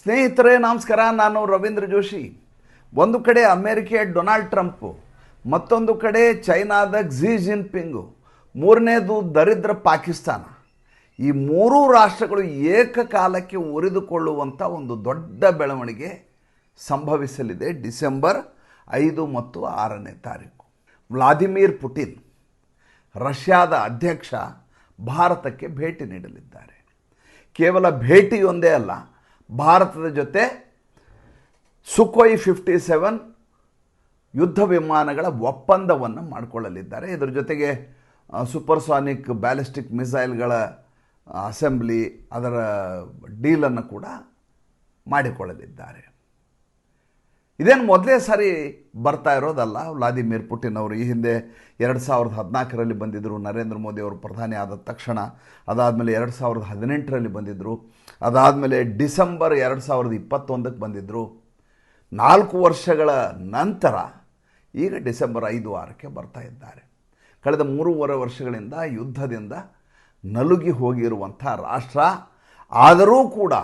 ಸ್ನೇಹಿತರೇ, ನಮಸ್ಕಾರ. ನಾನು ರವೀಂದ್ರ ಜೋಶಿ. ಒಂದು ಕಡೆ ಅಮೇರಿಕೆಯ ಡೊನಾಲ್ಡ್ ಟ್ರಂಪು, ಮತ್ತೊಂದು ಕಡೆ ಚೈನಾದ ಕ್ಸಿ ಜಿನ್ಪಿಂಗು, ಮೂರನೇದು ದರಿದ್ರ ಪಾಕಿಸ್ತಾನ. ಈ ಮೂರೂ ರಾಷ್ಟ್ರಗಳು ಏಕಕಾಲಕ್ಕೆ ಉರಿದುಕೊಳ್ಳುವಂಥ ಒಂದು ದೊಡ್ಡ ಬೆಳವಣಿಗೆ ಸಂಭವಿಸಲಿದೆ ಡಿಸೆಂಬರ್ ಐದು ಮತ್ತು ಆರನೇ ತಾರೀಕು. ವ್ಲಾದಿಮಿರ್ ಪುಟಿನ್, ರಷ್ಯಾದ ಅಧ್ಯಕ್ಷ, ಭಾರತಕ್ಕೆ ಭೇಟಿ ನೀಡಲಿದ್ದಾರೆ. ಕೇವಲ ಭೇಟಿಯೊಂದೇ ಅಲ್ಲ ಭಾರತದ ಜೊತೆ ಸುಖೋಯ್ ಫಿಫ್ಟಿ ಸೆವೆನ್ ಯುದ್ಧ ವಿಮಾನಗಳ ಒಪ್ಪಂದವನ್ನು ಮಾಡಿಕೊಳ್ಳಲಿದ್ದಾರೆ. ಇದರ ಜೊತೆಗೆ ಸೂಪರ್ಸಾನಿಕ್ ಬ್ಯಾಲಿಸ್ಟಿಕ್ ಮಿಸೈಲ್ಗಳ ಅಸೆಂಬ್ಲಿ ಅದರ ಡೀಲನ್ನು ಕೂಡ ಮಾಡಿಕೊಳ್ಳಲಿದ್ದಾರೆ. ಇದೇನು ಮೊದಲೇ ಸಾರಿ ಬರ್ತಾ ಇರೋದಲ್ಲ? ವ್ಲಾದಿಮಿರ್ ಪುಟಿನ್ ಅವರು ಈ ಹಿಂದೆ ಎರಡು ಸಾವಿರದ ಹದಿನಾಲ್ಕರಲ್ಲಿ ಬಂದಿದ್ದರು ನರೇಂದ್ರ ಮೋದಿ ಅವರು ಪ್ರಧಾನಿ ಆದ ತಕ್ಷಣ, ಅದಾದಮೇಲೆ ಎರಡು ಸಾವಿರದ ಹದಿನೆಂಟರಲ್ಲಿ ಬಂದಿದ್ದರು ಅದಾದಮೇಲೆ ಡಿಸೆಂಬರ್ ಎರಡು ಸಾವಿರದ ಇಪ್ಪತ್ತೊಂದಕ್ಕೆ ಬಂದಿದ್ದರು ನಾಲ್ಕು ವರ್ಷಗಳ ನಂತರ ಈಗ ಡಿಸೆಂಬರ್ ಐದು ಆರಕ್ಕೆ ಬರ್ತಾ ಇದ್ದಾರೆ. ಕಳೆದ ಮೂರುವರೆ ವರ್ಷಗಳಿಂದ ಯುದ್ಧದಿಂದ ನಲುಗಿ ಹೋಗಿರುವಂಥ ರಾಷ್ಟ್ರ, ಆದರೂ ಕೂಡ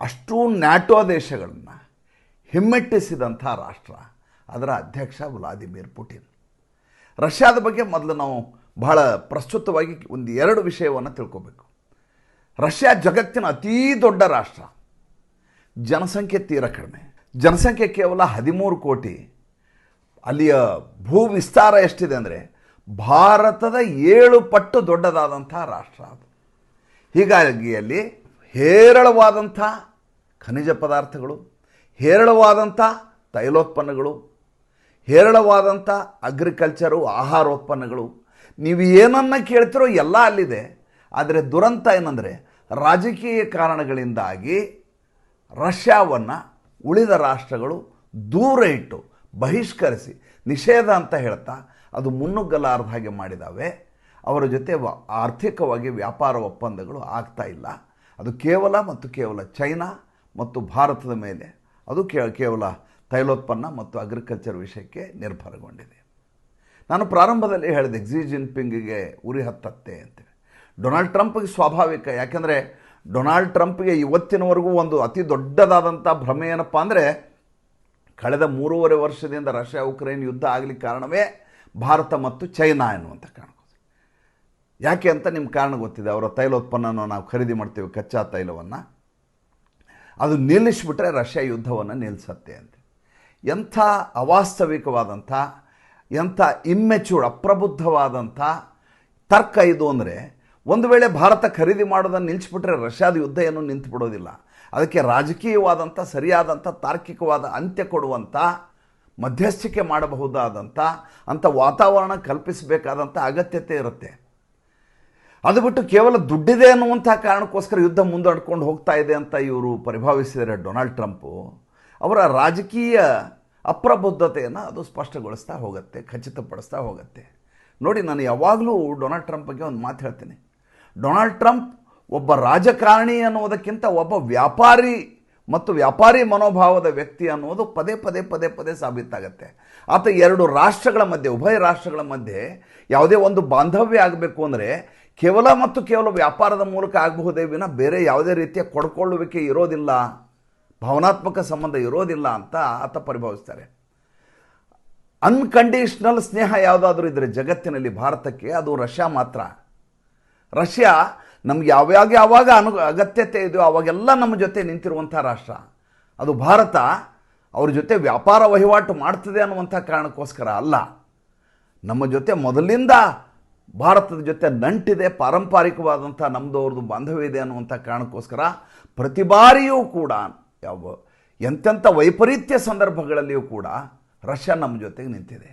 ಅಷ್ಟೂ ನ್ಯಾಟೋ ದೇಶಗಳನ್ನು ಹಿಮ್ಮೆಟ್ಟಿಸಿದಂಥ ರಾಷ್ಟ್ರ. ಅದರ ಅಧ್ಯಕ್ಷ ವ್ಲಾದಿಮಿರ್ ಪುಟಿನ್. ರಷ್ಯಾದ ಬಗ್ಗೆ ಮೊದಲು ನಾವು ಬಹಳ ಪ್ರಸ್ತುತವಾಗಿ ಒಂದು ಎರಡು ವಿಷಯವನ್ನು ತಿಳ್ಕೋಬೇಕು. ರಷ್ಯಾ ಜಗತ್ತಿನ ಅತೀ ದೊಡ್ಡ ರಾಷ್ಟ್ರ. ಜನಸಂಖ್ಯೆ ತೀರ ಕಡಿಮೆ. ಜನಸಂಖ್ಯೆ ಕೇವಲ ಹದಿಮೂರು ಕೋಟಿ. ಅಲ್ಲಿಯ ಭೂ ವಿಸ್ತಾರ ಎಷ್ಟಿದೆ ಅಂದರೆ ಭಾರತದ ಏಳು ಪಟ್ಟು ದೊಡ್ಡದಾದಂಥ ರಾಷ್ಟ್ರ ಅದು. ಹೀಗಾಗಿ ಅಲ್ಲಿ ಹೇರಳವಾದಂಥ ಖನಿಜ ಪದಾರ್ಥಗಳು ಹೇರಳವಾದಂಥ ತೈಲೋತ್ಪನ್ನಗಳು, ಹೇರಳವಾದಂಥ ಅಗ್ರಿಕಲ್ಚರು ಆಹಾರೋತ್ಪನ್ನಗಳು. ನೀವು ಏನನ್ನು ಕೇಳ್ತಿರೋ ಎಲ್ಲ ಅಲ್ಲಿದೆ. ಆದರೆ ದುರಂತ ಏನಂದರೆ ರಾಜಕೀಯ ಕಾರಣಗಳಿಂದಾಗಿ ರಷ್ಯಾವನ್ನು ಉಳಿದ ರಾಷ್ಟ್ರಗಳು ದೂರ ಇಟ್ಟು ಬಹಿಷ್ಕರಿಸಿ ನಿಷೇಧ ಅಂತ ಹೇಳ್ತಾ ಅದು ಮುನ್ನುಗ್ಗಲಾರದ ಹಾಗೆ ಮಾಡಿದಾವೆ. ಅವರ ಜೊತೆ ಆರ್ಥಿಕವಾಗಿ ವ್ಯಾಪಾರ ಒಪ್ಪಂದಗಳು ಆಗ್ತಾ ಇಲ್ಲ. ಅದು ಕೇವಲ ಮತ್ತು ಕೇವಲ ಚೈನಾ ಮತ್ತು ಭಾರತದ ಮೇಲೆ ಅದು ಕೇವಲ ತೈಲೋತ್ಪನ್ನ ಮತ್ತು ಅಗ್ರಿಕಲ್ಚರ್ ವಿಷಯಕ್ಕೆ ನಿರ್ಭರಗೊಂಡಿದೆ. ನಾನು ಪ್ರಾರಂಭದಲ್ಲಿ ಹೇಳಿದೆ ಕ್ಸಿ ಜಿನ್ಪಿಂಗಿಗೆ ಉರಿ ಹತ್ತತ್ತೆ ಅಂತೇಳಿ ಡೊನಾಲ್ಡ್ ಟ್ರಂಪ್ಗೆ ಸ್ವಾಭಾವಿಕ, ಯಾಕೆಂದರೆ ಡೊನಾಲ್ಡ್ ಟ್ರಂಪ್ಗೆ ಇವತ್ತಿನವರೆಗೂ ಒಂದು ಅತಿ ದೊಡ್ಡದಾದಂಥ ಭ್ರಮೆ ಏನಪ್ಪ ಅಂದರೆ, ಕಳೆದ ಮೂರುವರೆ ವರ್ಷದಿಂದ ರಷ್ಯಾ ಉಕ್ರೇನ್ ಯುದ್ಧ ಆಗಲಿಕ್ಕೆ ಕಾರಣವೇ ಭಾರತ ಮತ್ತು ಚೈನಾ ಎನ್ನುವಂಥ ಕಾರಣ ಯಾಕೆ ಅಂತ ನಿಮ್ಮ ಕಾರಣ ಗೊತ್ತಿದೆ? ಅವರ ತೈಲೋತ್ಪನ್ನವನ್ನು ನಾವು ಖರೀದಿ ಮಾಡ್ತೀವಿ, ಕಚ್ಚಾ ತೈಲವನ್ನು. ಅದು ನಿಲ್ಲಿಸಿಬಿಟ್ರೆ ರಷ್ಯಾ ಯುದ್ಧವನ್ನು ನಿಲ್ಲಿಸತ್ತೆ ಅಂತ. ಎಂಥ ಅವಾಸ್ತವಿಕವಾದಂಥ, ಎಂಥ ಇಮ್ಮೆಚ್ಯೂರ್ಡ್ ಅಪ್ರಬುದ್ಧವಾದಂಥ ತರ್ಕ ಇದು ಅಂದರೆ, ಒಂದು ವೇಳೆ ಭಾರತ ಖರೀದಿ ಮಾಡೋದನ್ನು ನಿಲ್ಲಿಸ್ಬಿಟ್ರೆ ರಷ್ಯಾದ ಯುದ್ಧ ಏನು ನಿಂತು ಬಿಡೋದಿಲ್ಲ ಅದಕ್ಕೆ ರಾಜಕೀಯವಾದಂಥ, ಸರಿಯಾದಂಥ, ತಾರ್ಕಿಕವಾದ ಅಂತ್ಯ ಕೊಡುವಂಥ, ಮಧ್ಯಸ್ಥಿಕೆ ಮಾಡಬಹುದಾದಂಥ, ಅಂಥ ವಾತಾವರಣ ಕಲ್ಪಿಸಬೇಕಾದಂಥ ಅಗತ್ಯತೆ ಇರುತ್ತೆ. ಅದು ಬಿಟ್ಟು ಕೇವಲ ದುಡ್ಡಿದೆ ಅನ್ನುವಂಥ ಕಾರಣಕ್ಕೋಸ್ಕರ ಯುದ್ಧ ಮುಂದಡ್ಕೊಂಡು ಹೋಗ್ತಾ ಇದೆ ಅಂತ ಇವರು ಪರಿಭಾವಿಸಿದರೆ ಡೊನಾಲ್ಡ್ ಟ್ರಂಪು, ಅವರ ರಾಜಕೀಯ ಅಪ್ರಬುದ್ಧತೆಯನ್ನು ಅದು ಸ್ಪಷ್ಟಗೊಳಿಸ್ತಾ ಹೋಗುತ್ತೆ, ಖಚಿತಪಡಿಸ್ತಾ ಹೋಗುತ್ತೆ. ನೋಡಿ, ನಾನು ಯಾವಾಗಲೂ ಡೊನಾಲ್ಡ್ ಟ್ರಂಪ್ ಬಗ್ಗೆ ಒಂದು ಮಾತು ಹೇಳ್ತೀನಿ. ಡೊನಾಲ್ಡ್ ಟ್ರಂಪ್ ಒಬ್ಬ ರಾಜಕಾರಣಿ ಅನ್ನೋದಕ್ಕಿಂತ ಒಬ್ಬ ವ್ಯಾಪಾರಿ ಮತ್ತು ವ್ಯಾಪಾರಿ ಮನೋಭಾವದ ವ್ಯಕ್ತಿ ಅನ್ನೋದು ಪದೇ ಪದೇ ಪದೇ ಪದೇ ಸಾಬೀತಾಗತ್ತೆ. ಆತ ಎರಡು ರಾಷ್ಟ್ರಗಳ ಮಧ್ಯೆ, ಉಭಯ ರಾಷ್ಟ್ರಗಳ ಮಧ್ಯೆ ಯಾವುದೇ ಒಂದು ಬಾಂಧವ್ಯ ಆಗಬೇಕು ಅಂದರೆ ಕೇವಲ ಮತ್ತು ಕೇವಲ ವ್ಯಾಪಾರದ ಮೂಲಕ ಆಗಬಹುದೇ ವಿನ ಬೇರೆ ಯಾವುದೇ ರೀತಿಯ ಕೊಡ್ಕೊಳ್ಳುವಿಕೆ ಇರೋದಿಲ್ಲ, ಭಾವನಾತ್ಮಕ ಸಂಬಂಧ ಇರೋದಿಲ್ಲ ಅಂತ ಆತ ಪರಿಭಾವಿಸ್ತಾರೆ. ಅನ್ಕಂಡೀಷ್ನಲ್ ಸ್ನೇಹ ಯಾವುದಾದ್ರೂ ಇದ್ದರೆ ಜಗತ್ತಿನಲ್ಲಿ ಭಾರತಕ್ಕೆ ಅದು ರಷ್ಯಾ ಮಾತ್ರ. ರಷ್ಯಾ ನಮ್ಗೆ ಯಾವ್ಯಾವ ಯಾವಾಗ ಅನು, ಅಗತ್ಯತೆ ಇದೆಯೋ ಅವಾಗೆಲ್ಲ ನಮ್ಮ ಜೊತೆ ನಿಂತಿರುವಂಥ ರಾಷ್ಟ್ರ. ಅದು ಭಾರತ ಅವ್ರ ಜೊತೆ ವ್ಯಾಪಾರ ವಹಿವಾಟು ಮಾಡ್ತದೆ ಅನ್ನುವಂಥ ಕಾರಣಕ್ಕೋಸ್ಕರ ಅಲ್ಲ. ನಮ್ಮ ಜೊತೆ ಮೊದಲಿಂದ ಭಾರತದ ಜೊತೆ ನಂಟಿದೆ, ಪಾರಂಪರಿಕವಾದಂಥ ನಮ್ಮದು ಅವ್ರದ್ದು ಬಾಂಧವ್ಯ ಇದೆ ಅನ್ನುವಂಥ ಕಾರಣಕ್ಕೋಸ್ಕರ ಪ್ರತಿ ಬಾರಿಯೂ ಕೂಡ ಯಾವ ಎಂತೆಂಥ ವೈಪರೀತ್ಯ ಸಂದರ್ಭಗಳಲ್ಲಿಯೂ ಕೂಡ ರಷ್ಯಾ ನಮ್ಮ ಜೊತೆಗೆ ನಿಂತಿದೆ.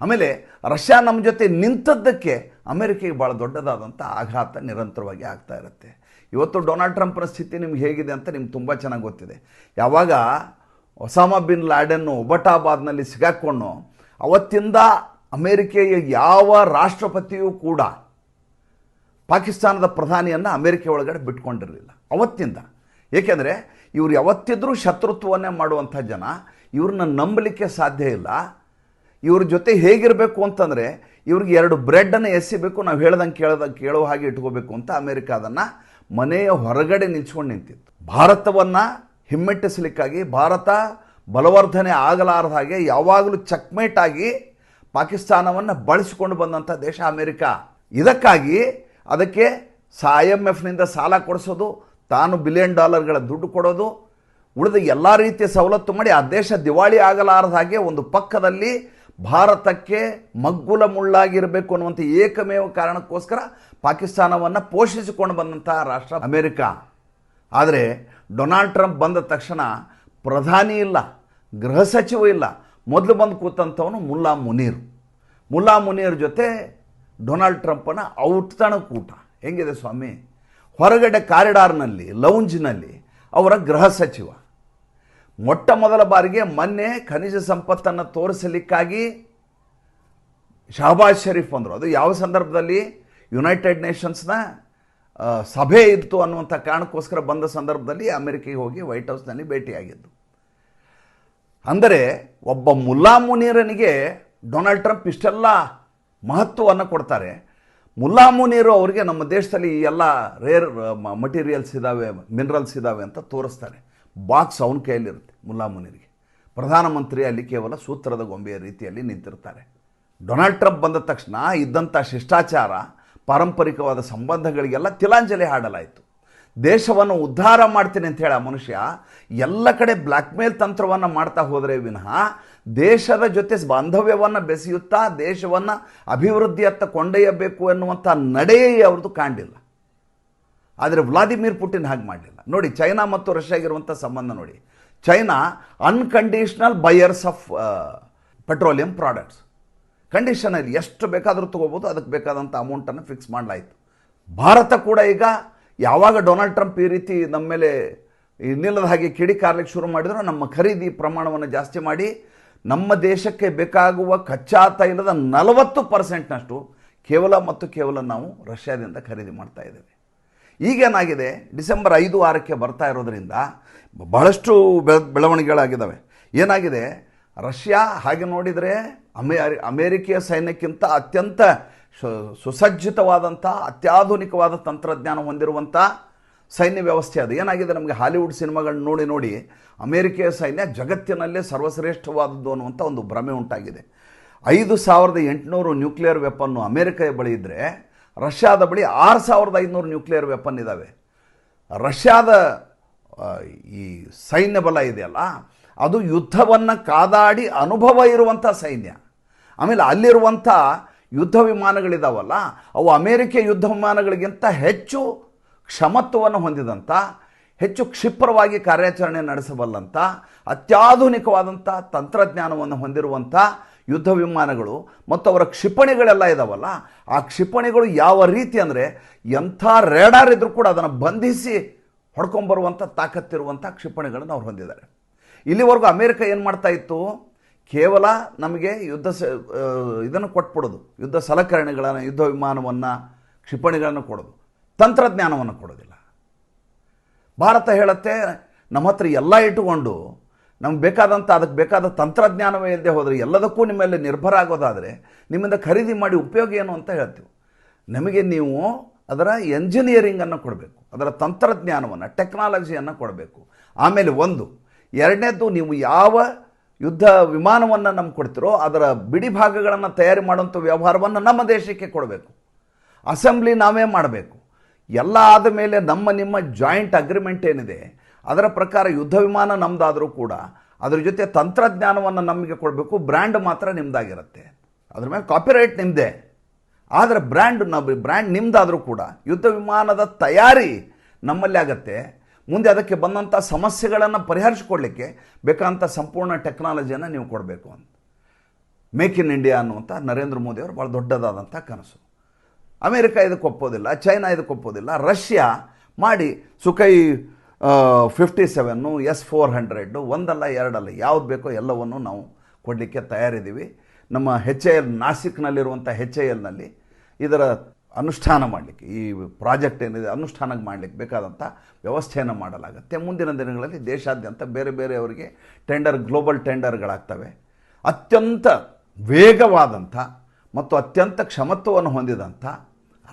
ಆಮೇಲೆ ರಷ್ಯಾ ನಮ್ಮ ಜೊತೆ ನಿಂತದ್ದಕ್ಕೆ ಅಮೆರಿಕೆಗೆ ಭಾಳ ದೊಡ್ಡದಾದಂಥ ಆಘಾತ ನಿರಂತರವಾಗಿ ಆಗ್ತಾ ಇರುತ್ತೆ. ಇವತ್ತು ಡೊನಾಲ್ಡ್ ಟ್ರಂಪ್ನ ಸ್ಥಿತಿ ನಿಮ್ಗೆ ಹೇಗಿದೆ ಅಂತ ನಿಮ್ಗೆ ತುಂಬ ಚೆನ್ನಾಗಿ ಗೊತ್ತಿದೆ. ಯಾವಾಗ ಒಸಾಮಾ ಬಿನ್ ಲಾಡೆನ್ನು ಒಬಟಾಬಾದ್ನಲ್ಲಿ ಸಿಗಾಕ್ಕೊಂಡು ಅವತ್ತಿಂದ ಅಮೇರಿಕೆಯ ಯಾವ ರಾಷ್ಟ್ರಪತಿಯೂ ಕೂಡ ಪಾಕಿಸ್ತಾನದ ಪ್ರಧಾನಿಯನ್ನು ಅಮೇರಿಕೆ ಒಳಗಡೆ ಬಿಟ್ಕೊಂಡಿರಲಿಲ್ಲ. ಅವತ್ತಿಂದ. ಏಕೆಂದರೆ ಇವರು ಯಾವತ್ತಿದ್ರೂ ಶತ್ರುತ್ವವನ್ನೇ ಮಾಡುವಂಥ ಜನ, ಇವ್ರನ್ನ ನಂಬಲಿಕ್ಕೆ ಸಾಧ್ಯ ಇಲ್ಲ. ಇವ್ರ ಜೊತೆ ಹೇಗಿರಬೇಕು ಅಂತಂದರೆ ಇವ್ರಿಗೆ ಎರಡು ಬ್ರೆಡ್ಡನ್ನು ಎಸಿಬೇಕು, ನಾವು ಹೇಳ್ದಂಗೆ ಕೇಳ್ದಂಗೆ ಕೇಳೋ ಹಾಗೆ ಇಟ್ಕೋಬೇಕು ಅಂತ ಅಮೇರಿಕ ಅದನ್ನು ಮನೆಯ ಹೊರಗಡೆ ನಿಲ್ಸ್ಕೊಂಡು ನಿಂತಿತ್ತು. ಭಾರತವನ್ನು ಹಿಮ್ಮೆಟ್ಟಿಸಲಿಕ್ಕಾಗಿ ಭಾರತ ಬಲವರ್ಧನೆ ಆಗಲಾರದ ಹಾಗೆ ಯಾವಾಗಲೂ ಚಕ್ಮೇಟ್ ಆಗಿ ಪಾಕಿಸ್ತಾನವನ್ನು ಬಳಸಿಕೊಂಡು ಬಂದಂಥ ದೇಶ ಅಮೆರಿಕ. ಇದಕ್ಕಾಗಿ ಅದಕ್ಕೆ ಸ ಐ ಎಂ ಎಫ್ನಿಂದ ಸಾಲ ಕೊಡಿಸೋದು, ತಾನು ಬಿಲಿಯನ್ ಡಾಲರ್ಗಳ ದುಡ್ಡು ಕೊಡೋದು, ಉಳಿದ ಎಲ್ಲ ರೀತಿಯ ಸವಲತ್ತು ಮಾಡಿ ಆ ದೇಶ ದಿವಾಳಿ ಆಗಲಾರದ ಹಾಗೆ ಒಂದು ಪಕ್ಕದಲ್ಲಿ ಭಾರತಕ್ಕೆ ಮಗ್ಗುಲ ಮುಳ್ಳಾಗಿರಬೇಕು ಅನ್ನುವಂಥ ಏಕಮೇವ ಕಾರಣಕ್ಕೋಸ್ಕರ ಪಾಕಿಸ್ತಾನವನ್ನು ಪೋಷಿಸಿಕೊಂಡು ಬಂದಂಥ ರಾಷ್ಟ್ರ ಅಮೆರಿಕ. ಆದರೆ ಡೊನಾಲ್ಡ್ ಟ್ರಂಪ್ ಬಂದ ತಕ್ಷಣ ಪ್ರಧಾನಿ ಇಲ್ಲ, ಗೃಹ ಸಚಿವ ಇಲ್ಲ ಮೊದಲು ಬಂದು ಕೂತಂಥವನು ಮುಲ್ಲಾ ಮುನೀರ್. ಮುಲ್ಲಾ ಮುನೀರ್ ಜೊತೆ ಡೊನಾಲ್ಡ್ ಟ್ರಂಪನ ಔಟ್ತಣ ಕೂಟ. ಹೆಂಗಿದೆ ಸ್ವಾಮಿ? ಹೊರಗಡೆ ಕಾರಿಡಾರ್ನಲ್ಲಿ, ಲೌಂಜ್ನಲ್ಲಿ ಅವರ ಗೃಹ ಸಚಿವ. ಮೊಟ್ಟ ಮೊದಲ ಬಾರಿಗೆ ಮೊನ್ನೆ ಖನಿಜ ಸಂಪತ್ತನ್ನು ತೋರಿಸಲಿಕ್ಕಾಗಿ ಶಹಬಾಜ್ ಶರೀಫ್ ಅಂದರು ಅದು ಯಾವ ಸಂದರ್ಭದಲ್ಲಿ? ಯುನೈಟೆಡ್ ನೇಷನ್ಸ್ನ ಸಭೆ ಇತ್ತು ಅನ್ನುವಂಥ ಕಾರಣಕ್ಕೋಸ್ಕರ ಬಂದ ಸಂದರ್ಭದಲ್ಲಿ ಅಮೆರಿಕೆಗೆ ಹೋಗಿ ವೈಟ್ ಹೌಸ್ನಲ್ಲಿ ಭೇಟಿಯಾಗಿದ್ದು. ಅಂದರೆ ಒಬ್ಬ ಮುಲ್ಲಾ ಮುನೀರನಿಗೆ ಡೊನಾಲ್ಡ್ ಟ್ರಂಪ್ ಇಷ್ಟೆಲ್ಲ ಮಹತ್ವವನ್ನು ಕೊಡ್ತಾರೆ. ಮುಲ್ಲಾ ಮುನೀರು ಅವರಿಗೆ ನಮ್ಮ ದೇಶದಲ್ಲಿ ಈ ಎಲ್ಲ ರೇರ್ ಮಟೀರಿಯಲ್ಸ್ ಇದ್ದಾವೆ ಮಿನರಲ್ಸ್ ಇದ್ದಾವೆ ಅಂತ ತೋರಿಸ್ತಾರೆ. ಬಾಕ್ಸ್ ಅವನ ಕೈಯಲ್ಲಿರುತ್ತೆ ಮುಲ್ಲಾ ಮುನೀರಿಗೆ. ಪ್ರಧಾನಮಂತ್ರಿ ಅಲ್ಲಿ ಕೇವಲ ಸೂತ್ರದ ಗೊಂಬೆಯ ರೀತಿಯಲ್ಲಿ ನಿಂತಿರ್ತಾರೆ. ಡೊನಾಲ್ಡ್ ಟ್ರಂಪ್ ಬಂದ ತಕ್ಷಣ ಇದ್ದಂಥ ಶಿಷ್ಟಾಚಾರ, ಪಾರಂಪರಿಕವಾದ ಸಂಬಂಧಗಳಿಗೆಲ್ಲ ತಿಲಾಂಜಲಿ ಹಾಡಲಾಯಿತು. ದೇಶವನ್ನು ಉದ್ಧಾರ ಮಾಡ್ತೀನಿ ಅಂತ ಹೇಳಿ ಮನುಷ್ಯ, ಎಲ್ಲ ಕಡೆ ಬ್ಲ್ಯಾಕ್ ಮೇಲ್ ತಂತ್ರವನ್ನು ಮಾಡ್ತಾ ಹೋದರೆ ವಿನಃ ದೇಶದ ಜೊತೆ ಬಾಂಧವ್ಯವನ್ನು ಬೆಸೆಯುತ್ತಾ, ದೇಶವನ್ನು ಅಭಿವೃದ್ಧಿಯತ್ತ ಕೊಂಡೊಯ್ಯಬೇಕು ಎನ್ನುವಂಥ ನಡೆಯೇ ಅವ್ರದ್ದು ಕಾಣಿಲ್ಲ ಆದರೆ ವ್ಲಾದಿಮಿರ್ ಪುಟಿನ್ ಹಾಗೆ ಮಾಡಲಿಲ್ಲ. ನೋಡಿ, ಚೈನಾ ಮತ್ತು ರಷ್ಯಾಗಿರುವಂಥ ಸಂಬಂಧ ನೋಡಿ. China unconditional buyers of petroleum products ಕಂಡೀಷನಲ್ಲಿ ಎಷ್ಟು ಬೇಕಾದರೂ ತೊಗೋಬೋದು, ಅದಕ್ಕೆ ಬೇಕಾದಂಥ ಅಮೌಂಟನ್ನು ಫಿಕ್ಸ್ ಮಾಡಲಾಯಿತು. ಭಾರತ ಕೂಡ ಈಗ ಯಾವಾಗ ಡೊನಾಲ್ಡ್ ಟ್ರಂಪ್ ಈ ರೀತಿ ನಮ್ಮ ಮೇಲೆ ಇನ್ನಿಲ್ಲದ ಹಾಗೆ ಕಿಡಿಕಾರ್ಲಿಕ್ಕೆ ಶುರು ಮಾಡಿದ್ರು ನಮ್ಮ ಖರೀದಿ ಪ್ರಮಾಣವನ್ನು ಜಾಸ್ತಿ ಮಾಡಿ ನಮ್ಮ ದೇಶಕ್ಕೆ ಬೇಕಾಗುವ ಕಚ್ಚಾ ತೈಲದ ನಲವತ್ತು ಪರ್ಸೆಂಟ್ನಷ್ಟು ಕೇವಲ ಮತ್ತು ಕೇವಲ ನಾವು ರಷ್ಯಾದಿಂದ ಖರೀದಿ ಮಾಡ್ತಾ ಇದ್ದೇವೆ. ಈಗೇನಾಗಿದೆ ಡಿಸೆಂಬರ್ ಐದು ಆರಕ್ಕೆ ಬರ್ತಾ ಇರೋದರಿಂದ ಬಹಳಷ್ಟು ಬೆಳ, ಬೆಳವಣಿಗೆಗಳಾಗಿದ್ದಾವೆ. ಏನಾಗಿದೆ? ರಷ್ಯಾ ಹಾಗೆ ನೋಡಿದರೆ ಅಮೇ, ಅಮೇರಿಕೆಯ ಸೈನ್ಯಕ್ಕಿಂತ ಅತ್ಯಂತ ಸುಸಜ್ಜಿತವಾದಂಥ, ಅತ್ಯಾಧುನಿಕವಾದ ತಂತ್ರಜ್ಞಾನ ಹೊಂದಿರುವಂಥ ಸೈನ್ಯ ವ್ಯವಸ್ಥೆ ಅದು. ಏನಾಗಿದೆ ನಮಗೆ ಹಾಲಿವುಡ್ ಸಿನಿಮಾಗಳನ್ನ ನೋಡಿ ನೋಡಿ ಅಮೇರಿಕೆಯ ಸೈನ್ಯ ಜಗತ್ತಿನಲ್ಲೇ ಸರ್ವಶ್ರೇಷ್ಠವಾದದ್ದು ಅನ್ನುವಂಥ ಒಂದು ಭ್ರಮೆ ಉಂಟಾಗಿದೆ. ಐದು ಸಾವಿರದ ಎಂಟುನೂರು ನ್ಯೂಕ್ಲಿಯರ್ ವೆಪನ್ನು ಅಮೇರಿಕೆಯ ಬಳಿ ಇದ್ದರೆ ರಷ್ಯಾದ ಬಳಿ ಆರು ಸಾವಿರದ ಐದುನೂರು ನ್ಯೂಕ್ಲಿಯರ್ ವೆಪನ್ ಇದ್ದಾವೆ ರಷ್ಯಾದ ಈ ಸೈನ್ಯ ಬಲ ಇದೆಯಲ್ಲ, ಅದು ಯುದ್ಧವನ್ನು ಕಾದಾಡಿ ಅನುಭವ ಇರುವಂಥ ಸೈನ್ಯ. ಆಮೇಲೆ ಅಲ್ಲಿರುವಂಥ ಯುದ್ಧ ವಿಮಾನಗಳಿದಾವಲ್ಲ ಅವು ಅಮೇರಿಕೆ ಯುದ್ಧ ವಿಮಾನಗಳಿಗಿಂತ ಹೆಚ್ಚು ಕ್ಷಮತ್ವವನ್ನು ಹೊಂದಿದಂಥ ಹೆಚ್ಚು ಕ್ಷಿಪ್ರವಾಗಿ ಕಾರ್ಯಾಚರಣೆ ನಡೆಸಬಲ್ಲಂಥ ಅತ್ಯಾಧುನಿಕವಾದಂಥ ತಂತ್ರಜ್ಞಾನವನ್ನು ಹೊಂದಿರುವಂಥ ಯುದ್ಧ ವಿಮಾನಗಳು ಮತ್ತು ಅವರ ಕ್ಷಿಪಣಿಗಳೆಲ್ಲ ಇದಾವಲ್ಲ, ಆ ಕ್ಷಿಪಣಿಗಳು ಯಾವ ರೀತಿ ಅಂದರೆ ಎಂಥ ರೇಡಾರ್ ಇದ್ದರೂ ಕೂಡ ಅದನ್ನು ಬಂಧಿಸಿ ಹೊಡ್ಕೊಂಬರುವಂಥ ತಾಕತ್ತಿರುವಂಥ ಕ್ಷಿಪಣಿಗಳನ್ನು ಅವ್ರು ಹೊಂದಿದ್ದಾರೆ. ಇಲ್ಲಿವರೆಗೂ ಅಮೇರಿಕ ಏನು ಮಾಡ್ತಾ ಇತ್ತು? ಕೇವಲ ನಮಗೆ ಯುದ್ಧ ಸ ಇದನ್ನು ಕೊಟ್ಬಿಡೋದು. ಯುದ್ಧ ಸಲಕರಣೆಗಳನ್ನು, ಯುದ್ಧ ವಿಮಾನವನ್ನು, ಕ್ಷಿಪಣಿಗಳನ್ನು ಕೊಡೋದು. ತಂತ್ರಜ್ಞಾನವನ್ನು ಕೊಡೋದಿಲ್ಲ. ಭಾರತ ಹೇಳುತ್ತೆ, ನಮ್ಮ ಹತ್ರ ಎಲ್ಲ ಇಟ್ಟುಕೊಂಡು, ನಮ್ಗೆ ಬೇಕಾದಂಥ ಅದಕ್ಕೆ ಬೇಕಾದ ತಂತ್ರಜ್ಞಾನವೇ ಇಲ್ಲದೆ ಹೋದರೆ ಎಲ್ಲದಕ್ಕೂ ನಿಮ್ಮಲ್ಲಿ ಮೇಲೆ ನಿರ್ಭರ ಆಗೋದಾದರೆ, ನಿಮ್ಮಿಂದ ಖರೀದಿ ಮಾಡಿ ಉಪಯೋಗ ಏನು ಅಂತ ಹೇಳ್ತೀವಿ. ನಮಗೆ ನೀವು ಅದರ ಎಂಜಿನಿಯರಿಂಗನ್ನು ಕೊಡಬೇಕು. ಅದರ ತಂತ್ರಜ್ಞಾನವನ್ನು ಟೆಕ್ನಾಲಜಿಯನ್ನು ಕೊಡಬೇಕು. ಆಮೇಲೆ ಒಂದು ಎರಡನೇದು ನೀವು ಯಾವ ಯುದ್ಧ ವಿಮಾನವನ್ನು ನಮ್ಗೆ ಕೊಡ್ತಿರೋ, ಅದರ ಬಿಡಿ ಭಾಗಗಳನ್ನು ತಯಾರಿ ಮಾಡುವಂಥ ವ್ಯವಹಾರವನ್ನು ನಮ್ಮ ದೇಶಕ್ಕೆ ಕೊಡಬೇಕು. ಅಸೆಂಬ್ಲಿ ನಾವೇ ಮಾಡಬೇಕು. ಎಲ್ಲ ಆದ ಮೇಲೆ ನಮ್ಮ, ನಿಮ್ಮ ಜಾಯಿಂಟ್ ಅಗ್ರಿಮೆಂಟ್ ಏನಿದೆ, ಅದರ ಪ್ರಕಾರ ಯುದ್ಧ ವಿಮಾನ ನಮ್ಮದಾದರೂ ಕೂಡ, ಅದ್ರ ಜೊತೆ ತಂತ್ರಜ್ಞಾನವನ್ನು ನಮಗೆ ಕೊಡಬೇಕು. ಬ್ರ್ಯಾಂಡ್ ಮಾತ್ರ ನಿಮ್ಮದಾಗಿರುತ್ತೆ ಅದ್ರ ಮೇಲೆ ಕಾಪಿರೈಟ್ ನಿಮ್ಮದೇ ಆದರೆ ಬ್ರ್ಯಾಂಡ್ ನಮ್ಮ ಬ್ರ್ಯಾಂಡ್ ನಿಮ್ಮದಾದರೂ ಕೂಡ, ಯುದ್ಧ ವಿಮಾನದ ತಯಾರಿ ನಮ್ಮಲ್ಲಿ ಆಗತ್ತೆ. ಮುಂದೆ ಅದಕ್ಕೆ ಬಂದಂಥ ಸಮಸ್ಯೆಗಳನ್ನು ಪರಿಹರಿಸಿಕೊಡ್ಲಿಕ್ಕೆ ಬೇಕಾದಂಥ ಸಂಪೂರ್ಣ ಟೆಕ್ನಾಲಜಿಯನ್ನು ನೀವು ಕೊಡಬೇಕು ಅಂತ. ಮೇಕ್ ಇನ್ ಇಂಡಿಯಾ ಅನ್ನುವಂಥ ನರೇಂದ್ರ ಮೋದಿ ಅವರು ಭಾಳ ದೊಡ್ಡದಾದಂಥ ಕನಸು. ಅಮೇರಿಕಾ ಇದಕ್ಕೆ ಒಪ್ಪೋದಿಲ್ಲ, ಚೈನಾ ಇದಕ್ಕೆ ಒಪ್ಪೋದಿಲ್ಲ, ರಷ್ಯಾ ಮಾಡಿ Sukhoi fifty seven S four hundred ಒಂದಲ್ಲ ಎರಡಲ್ಲ, ಯಾವ್ದು ಬೇಕೋ ಎಲ್ಲವನ್ನು ನಾವು ಕೊಡಲಿಕ್ಕೆ ತಯಾರಿದ್ದೀವಿ. ನಮ್ಮ ಹೆಚ್ ಎ ಎಲ್ ನಾಸಿಕ್ನಲ್ಲಿರುವಂಥ ಹೆಚ್ ಎ ಎಲ್ನಲ್ಲಿ ಇದರ ಅನುಷ್ಠಾನ ಮಾಡಲಿಕ್ಕೆ, ಈ ಪ್ರಾಜೆಕ್ಟ್ ಏನಿದೆ ಅನುಷ್ಠಾನ ಮಾಡಲಿಕ್ಕೆ ಬೇಕಾದಂಥ ವ್ಯವಸ್ಥೆಯನ್ನು ಮಾಡಲಾಗುತ್ತೆ. ಮುಂದಿನ ದಿನಗಳಲ್ಲಿ ದೇಶಾದ್ಯಂತ ಬೇರೆ ಬೇರೆಯವರಿಗೆ ಟೆಂಡರ್, ಗ್ಲೋಬಲ್ ಟೆಂಡರ್ಗಳಾಗ್ತವೆ. ಅತ್ಯಂತ ವೇಗವಾದಂಥ ಮತ್ತು ಅತ್ಯಂತ ಕ್ಷಮತ್ವವನ್ನು ಹೊಂದಿದಂಥ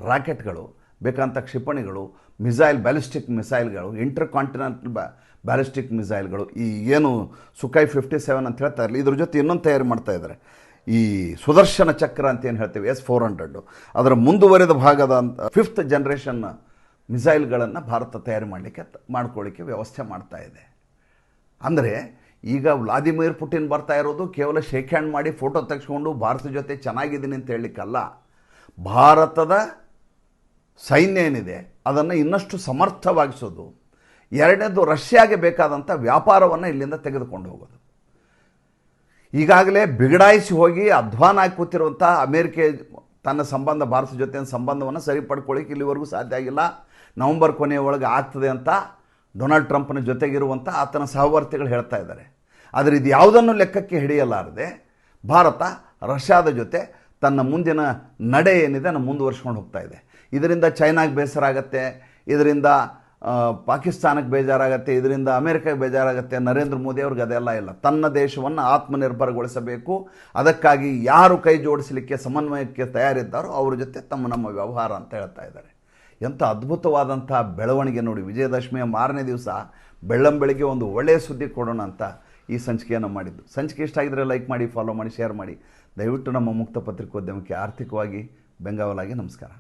ರಾಕೆಟ್ಗಳು, ಬೇಕಂತ ಕ್ಷಿಪಣಿಗಳು, ಮಿಸೈಲ್, ಬ್ಯಾಲಿಸ್ಟಿಕ್ ಮಿಸೈಲ್ಗಳು ಇಂಟರ್ ಕಾಂಟಿನೆಂಟಲ್ ಬ್ಯಾ, ಬ್ಯಾಲಿಸ್ಟಿಕ್ ಮಿಸೈಲ್ಗಳು, ಈ ಏನು ಸುಖಾಯ್ ಫಿಫ್ಟಿ ಸೆವೆನ್ ಅಂತ ಹೇಳ್ತಾ ಇರಲಿ ಇದ್ರ ಜೊತೆ ಇನ್ನೊಂದು ತಯಾರಿ ಮಾಡ್ತಾ ಇದ್ದಾರೆ. ಈ ಸುದರ್ಶನ ಚಕ್ರ ಅಂತ ಏನು ಹೇಳ್ತೀವಿ? ಎಸ್ ಫೋರ್ ಹಂಡ್ರೆಡ್ಡು ಅದರ ಮುಂದುವರೆದ ಭಾಗದ ಅಂತ ಫಿಫ್ತ್ ಜನ್ರೇಷನ್ ಮಿಸೈಲ್ಗಳನ್ನು ಭಾರತ ತಯಾರಿ ಮಾಡಲಿಕ್ಕೆ, ಮಾಡ್ಕೊಳ್ಳಿಕ್ಕೆ ವ್ಯವಸ್ಥೆ ಮಾಡ್ತಾ ಇದೆ. ಅಂದರೆ, ಈಗ ವ್ಲಾದಿಮಿರ್ ಪುಟಿನ್ ಬರ್ತಾ ಇರೋದು ಕೇವಲ ಶೇಕ್ ಹ್ಯಾಂಡ್ ಮಾಡಿ ಫೋಟೋ ತೆಗೆಸ್ಕೊಂಡು ಭಾರತದ ಜೊತೆ ಚೆನ್ನಾಗಿದ್ದೀನಿ ಅಂತ ಹೇಳಲಿಕ್ಕಲ್ಲ. ಭಾರತದ ಸೈನ್ಯ ಏನಿದೆ, ಅದನ್ನು ಇನ್ನಷ್ಟು ಸಮರ್ಥವಾಗಿಸೋದು. ಎರಡನೇದು, ರಷ್ಯಾಗೆ ಬೇಕಾದಂಥ ವ್ಯಾಪಾರವನ್ನು ಇಲ್ಲಿಂದ ತೆಗೆದುಕೊಂಡು ಹೋಗೋದು. ಈಗಾಗಲೇ ಬಿಗಡಾಯಿಸಿ ಹೋಗಿ ಅಧ್ವಾನ ಆಗಿ ಕೂತಿರುವಂಥ ಅಮೇರಿಕೆ ತನ್ನ ಸಂಬಂಧ, ಭಾರತ ಜೊತೆ ಸಂಬಂಧವನ್ನು ಸರಿಪಡ್ಕೊಳ್ಳಿಕ್ಕೆ ಇಲ್ಲಿವರೆಗೂ ಸಾಧ್ಯ ಆಗಿಲ್ಲ. ನವೆಂಬರ್ ಕೊನೆಯ ಒಳಗೆ ಆಗ್ತದೆ ಅಂತ ಡೊನಾಲ್ಡ್ ಟ್ರಂಪ್ನ ಜೊತೆಗಿರುವಂಥ ಆತನ ಸಹವರ್ತಿಗಳು ಹೇಳ್ತಾ ಇದ್ದಾರೆ. ಆದರೆ ಇದು ಯಾವುದನ್ನು ಲೆಕ್ಕಕ್ಕೆ ಹಿಡಿಯಲಾರದೆ ಭಾರತ, ರಷ್ಯಾದ ಜೊತೆ ತನ್ನ ಮುಂದಿನ ನಡೆ ಏನಿದೆ ಅದನ್ನು ಮುಂದುವರ್ಸ್ಕೊಂಡು ಹೋಗ್ತಾ ಇದೆ. ಇದರಿಂದ ಚೈನಾಗೆ ಬೇಸರ ಆಗುತ್ತೆ, ಇದರಿಂದ ಪಾಕಿಸ್ತಾನಕ್ಕೆ ಬೇಜಾರಾಗತ್ತೆ, ಇದರಿಂದ ಅಮೆರಿಕಕ್ಕೆ ಬೇಜಾರಾಗತ್ತೆ ನರೇಂದ್ರ ಮೋದಿ ಅವ್ರಿಗೆ ಅದೆಲ್ಲ ಇಲ್ಲ. ತನ್ನ ದೇಶವನ್ನು ಆತ್ಮನಿರ್ಭರಗೊಳಿಸಬೇಕು. ಅದಕ್ಕಾಗಿ ಯಾರು ಕೈ ಜೋಡಿಸಲಿಕ್ಕೆ ಸಮನ್ವಯಕ್ಕೆ ತಯಾರಿದ್ದಾರೋ ಅವ್ರ ಜೊತೆ ತಮ್ಮ ನಮ್ಮ ವ್ಯವಹಾರ ಅಂತ ಹೇಳ್ತಾ ಇದ್ದಾರೆ. ಎಂಥ ಅದ್ಭುತವಾದಂಥ ಬೆಳವಣಿಗೆ ನೋಡಿ. ವಿಜಯದಶಮಿಯ ಮಾರನೇ ದಿವಸ ಬೆಳ್ಳಂಬೆಳಿಗ್ಗೆ ಒಂದು ಒಳ್ಳೆಯ ಸುದ್ದಿ ಕೊಡೋಣ ಅಂತ ಈ ಸಂಚಿಕೆಯನ್ನು ಮಾಡಿದ್ದು. ಸಂಚಿಕೆ ಇಷ್ಟ ಆಗಿದ್ರೆ ಲೈಕ್ ಮಾಡಿ, ಫಾಲೋ ಮಾಡಿ, ಶೇರ್ ಮಾಡಿ. ದಯವಿಟ್ಟು ನಮ್ಮ ಮುಕ್ತ ಪತ್ರಿಕೋದ್ಯಮಕ್ಕೆ ಆರ್ಥಿಕವಾಗಿ ಬೆಂಗಾವಲಾಗಿ ನಮಸ್ಕಾರ.